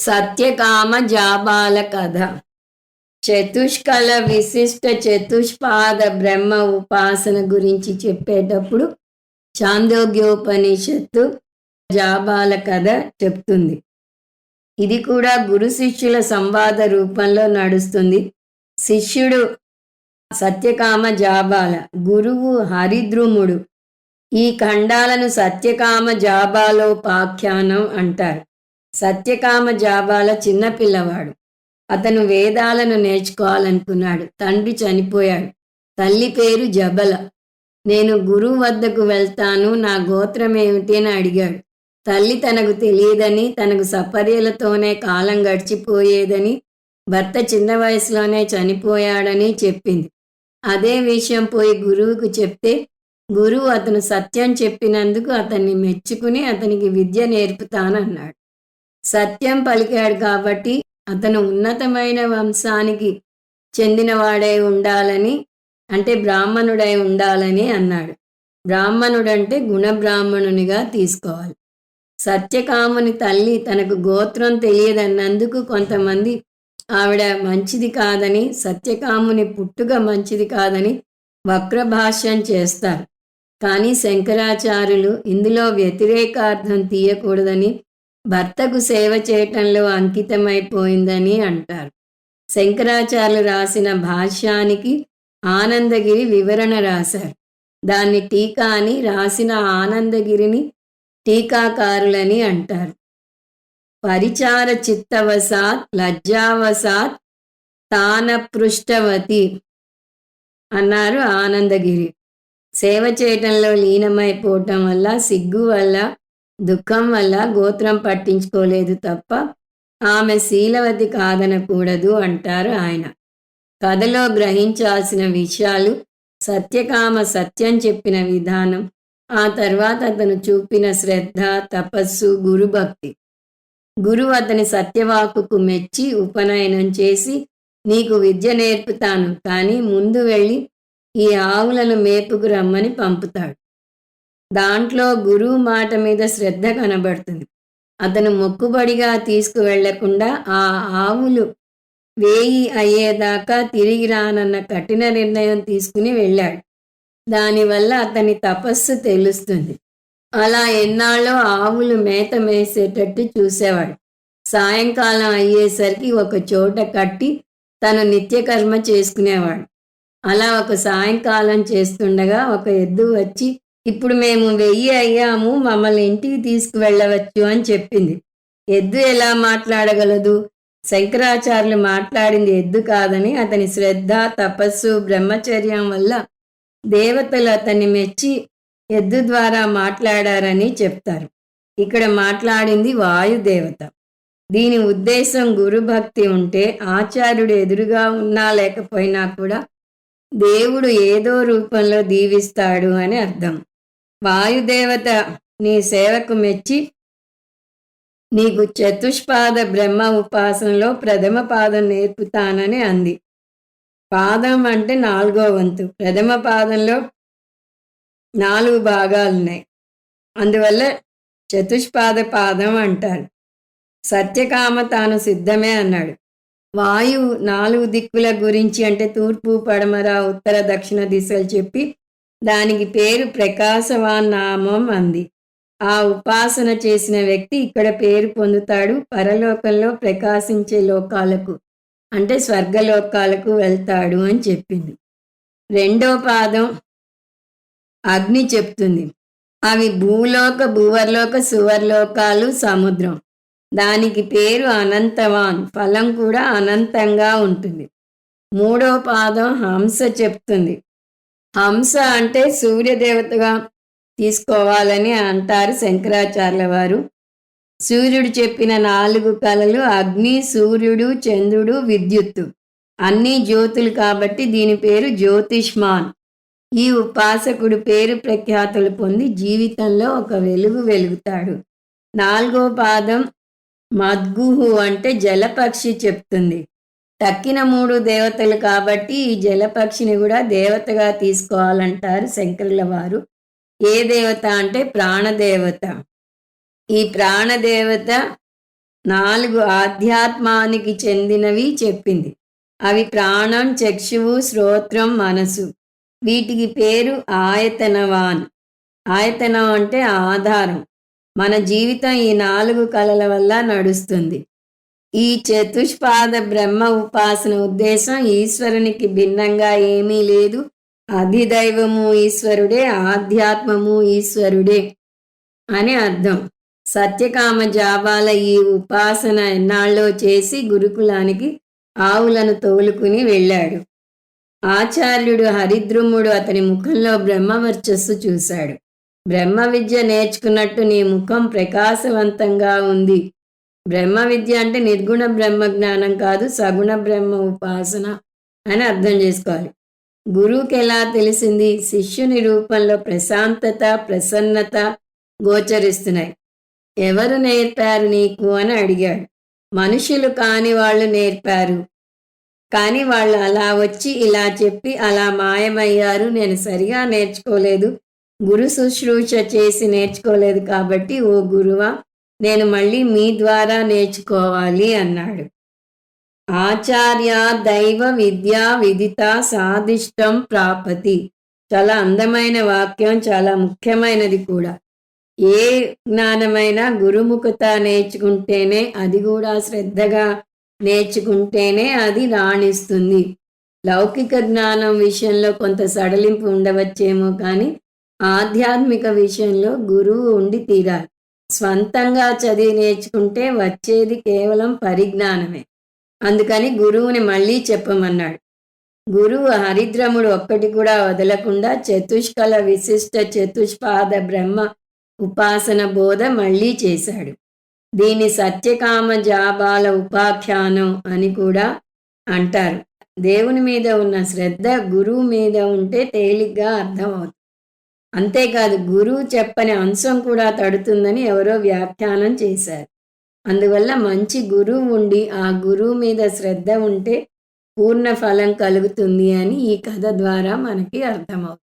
సత్యకామ జాబాల కథ చతుష్కల విశిష్ట చతుష్పాద బ్రహ్మ ఉపాసన గురించి చెప్పేటప్పుడు చాందోగ్యోపనిషత్తు జాబాల కథ చెప్తుంది. ఇది కూడా గురు శిష్యుల సంవాద రూపంలో నడుస్తుంది. శిష్యుడు సత్యకామ జాబాల గురువు హరిద్రుముడు ఈ ఖండాలను సత్యకామ జాబాలోపాఖ్యానం అంటారు. సత్యకామ జాబాల చిన్నపిల్లవాడు అతను వేదాలను నేర్చుకోవాలనుకున్నాడు. తండ్రి చనిపోయాడు. తల్లి పేరు జబల. నేను గురువు వద్దకు వెళ్తాను నా గోత్రం ఏమిటి అని అడిగాడు. తల్లి తనకు తెలియదని తనకు సపర్యలతోనే కాలం గడిచిపోయేదని భర్త చిన్న వయసులోనే చనిపోయాడని చెప్పింది. అదే విషయం పోయి గురువుకు చెప్తే గురువు అతను సత్యం చెప్పినందుకు అతన్ని మెచ్చుకుని అతనికి విద్య నేర్పుతానన్నాడు. సత్యం పలికాడు కాబట్టి అతను ఉన్నతమైన వంశానికి చెందినవాడై ఉండాలని అంటే బ్రాహ్మణుడై ఉండాలని అన్నాడు. బ్రాహ్మణుడంటే గుణబ్రాహ్మణునిగా తీసుకోవాలి. సత్యకాముని తల్లి తనకు గోత్రం తెలియదన్నందుకు కొంతమంది ఆవిడ మంచిది కాదని సత్యకాముని పుట్టుక మంచిది కాదని వక్రభాష్యం చేస్తారు. కానీ శంకరాచార్యులు ఇందులో వ్యతిరేకార్థం తీయకూడదని భర్తకు సేవ చేయటంలో అంకితమైపోయిందని అంటారు. శంకరాచార్యులు రాసిన భాష్యానికి ఆనందగిరి వివరణ రాశారు. దాన్ని టీకా అని రాసిన ఆనందగిరిని టీకాకారులని అంటారు. పరిచార చిత్తవసాత్ లజ్జావసాత్ తానపృష్టవతి అన్నారు ఆనందగిరి. సేవ చేయటంలో లీనమైపోవటం వల్ల సిగ్గు వల్ల దుఃఖం వల్ల గోత్రం పట్టించుకోలేదు తప్ప ఆమె శీలవతి కాదనకూడదు అంటారు ఆయన. కథలో గ్రహించాల్సిన విషయాలు సత్యకామ సత్యం చెప్పిన విధానం ఆ తర్వాత అతను చూపిన శ్రద్ధ తపస్సు గురుభక్తి గురువు అతని సత్యవాకుకు మెచ్చి ఉపనయనం చేసి నీకు విద్య నేర్పుతాను కానీ ముందు వెళ్ళి ఈ ఆవులను మేపుకు రమ్మని పంపుతాడు. దాంట్లో గురువు మాట మీద శ్రద్ధ కనబడుతుంది. అతను మొక్కుబడిగా తీసుకువెళ్ళకుండా ఆ ఆవులు వేయి అయ్యేదాకా తిరిగి రానన్న కఠిన నిర్ణయం తీసుకుని వెళ్ళాడు. దానివల్ల అతని తపస్సు తెలుస్తుంది. అలా ఎన్నాళ్ళో ఆవులు మేత మేసేటట్టు చూసేవాడు. సాయంకాలం అయ్యేసరికి ఒక చోట కట్టి తను నిత్యకర్మ చేసుకునేవాడు. అలా ఒక సాయంకాలం చేస్తుండగా ఒక ఎద్దు వచ్చి ఇప్పుడు మేము వెయ్యి అయ్యాము మమ్మల్ని ఇంటికి తీసుకువెళ్ళవచ్చు అని చెప్పింది. ఎద్దు ఎలా మాట్లాడగలదు? శంకరాచార్యులు మాట్లాడింది ఎద్దు కాదని అతని శ్రద్ధ తపస్సు బ్రహ్మచర్యం వల్ల దేవతలు అతన్ని మెచ్చి ఎద్దు ద్వారా మాట్లాడారని చెప్తారు. ఇక్కడ మాట్లాడింది వాయుదేవత. దీని ఉద్దేశం గురుభక్తి ఉంటే ఆచార్యుడు ఎదురుగా ఉన్నా లేకపోయినా కూడా దేవుడు ఏదో రూపంలో దీవిస్తాడు అని అర్థం. వాయుదేవత నీ సేవకు మెచ్చి నీకు చతుష్పాద బ్రహ్మ ఉపాసనలో ప్రథమ పాదం నేర్పుతానని అంది. పాదం అంటే నాలుగో వంతు. ప్రథమ పాదంలో నాలుగు భాగాలున్నాయి. అందువల్ల చతుష్పాద పాదం అంటారు. సత్యకామ తాను సిద్ధమే అన్నాడు. వాయువు నాలుగు దిక్కుల గురించి అంటే తూర్పు పడమర ఉత్తర దక్షిణ దిశలు చెప్పి దానికి పేరు ప్రకాశవాన్ నామం అంది. ఆ ఉపాసన చేసిన వ్యక్తి ఇక్కడ పేరు పొందుతాడు పరలోకంలో ప్రకాశించే లోకాలకు అంటే స్వర్గలోకాలకు వెళ్తాడు అని చెప్పింది. రెండో పాదం అగ్ని చెప్తుంది. అవి భూలోక భూవర్లోక సువర్లోకాలు సముద్రం. దానికి పేరు అనంతవాన్ ఫలం కూడా అనంతంగా ఉంటుంది. మూడో పాదం హంస చెప్తుంది. హంస అంటే సూర్యదేవతగా తీసుకోవాలని అంటారు శంకరాచార్యుల వారు. సూర్యుడు చెప్పిన నాలుగు కళలు అగ్ని సూర్యుడు చంద్రుడు విద్యుత్తు. అన్నీ జ్యోతులు కాబట్టి దీని పేరు జ్యోతిష్మాన్. ఈ ఉపాసకుడు పేరు ప్రఖ్యాతులు పొంది జీవితంలో ఒక వెలుగు వెలుగుతాడు. నాలుగో పాదం మద్గుహు అంటే జలపక్షి చెప్తుంది. తక్కిన మూడు దేవతలు కాబట్టి ఈ జలపక్షిని కూడా దేవతగా తీసుకోవాలంటారు శంకరుల వారు. ఏ దేవత అంటే ప్రాణదేవత. ఈ ప్రాణదేవత నాలుగు ఆధ్యాత్మానికి చెందినవి చెప్పింది. అవి ప్రాణం చక్షువు శ్రోత్రం మనసు. వీటికి పేరు ఆయతనవాన్. ఆయతనం అంటే ఆధారం. మన జీవితం ఈ నాలుగు కళల వల్ల నడుస్తుంది. ఈ చతుష్పాద బ్రహ్మ ఉపాసన ఉద్దేశం ఈశ్వరునికి భిన్నంగా ఏమీ లేదు. అధిదైవము ఈశ్వరుడే ఆధ్యాత్మము ఈశ్వరుడే అని అర్థం. సత్యకామ జాబాల ఈ ఉపాసన ఎన్నాళ్ళో చేసి గురుకులానికి ఆవులను తోలుకుని వెళ్ళాడు. ఆచార్యుడు హరిద్రుముడు అతని ముఖంలో బ్రహ్మవర్చస్సు చూశాడు. బ్రహ్మ విద్య నేర్చుకున్నట్టు నీ ముఖం ప్రకాశవంతంగా ఉంది. బ్రహ్మ విద్య అంటే నిర్గుణ బ్రహ్మ జ్ఞానం కాదు సగుణ బ్రహ్మ ఉపాసన అని అర్థం చేసుకోవాలి. గురువుకి ఎలా తెలిసింది? శిష్యుని రూపంలో ప్రశాంతత ప్రసన్నత గోచరిస్తున్నాయి. ఎవరు నేర్పారు నీకు అని అడిగాడు. మనుషులు కాని వాళ్ళు నేర్పారు. కానీ వాళ్ళు అలా వచ్చి ఇలా చెప్పి అలా మాయమయ్యారు. నేను సరిగా నేర్చుకోలేదు. గురు శుశ్రూష చేసి నేర్చుకోలేదు కాబట్టి ఓ గురువా నేను మళ్ళీ మీ ద్వారా నేర్చుకోవాలి అన్నాడు. ఆచార్య దైవ విద్యా విదిత సాధిష్టం ప్రాపతి. చాలా అందమైన వాక్యం చాలా ముఖ్యమైనది కూడా. ఏ జ్ఞానమైనా గురుముఖత నేర్చుకుంటేనే అది కూడా శ్రద్ధగా నేర్చుకుంటేనే అది రాణిస్తుంది. లౌకిక జ్ఞానం విషయంలో కొంత సడలింపు ఉండవచ్చేమో కానీ ఆధ్యాత్మిక విషయంలో గురువు ఉండి తీరాలి. స్వంతంగా చదివి నేర్చుకుంటే వచ్చేది కేవలం పరిజ్ఞానమే. అందుకని గురువుని మళ్ళీ చెప్పమన్నాడు. గురువు హరిద్రముడు ఒక్కటి కూడా వదలకుండా చతుష్కల విశిష్ట చతుష్పాద బ్రహ్మ ఉపాసన బోధ మళ్ళీ చేశాడు. దీని సత్యకామ జాబాల ఉపాఖ్యానం అని కూడా అంటారు. దేవుని మీద ఉన్న శ్రద్ధ గురువు మీద ఉంటే తేలిగ్గా అర్థమవుతుంది. అంతేకాదు గురువు చెప్పని అంశం కూడా తడుతుందని ఎవరో వ్యాఖ్యానం చేశారు. అందువల్ల మంచి గురువు ఉండి ఆ గురువు మీద శ్రద్ధ ఉంటే పూర్ణ ఫలం కలుగుతుంది అని ఈ కథ ద్వారా మనకి అర్థమవుతుంది.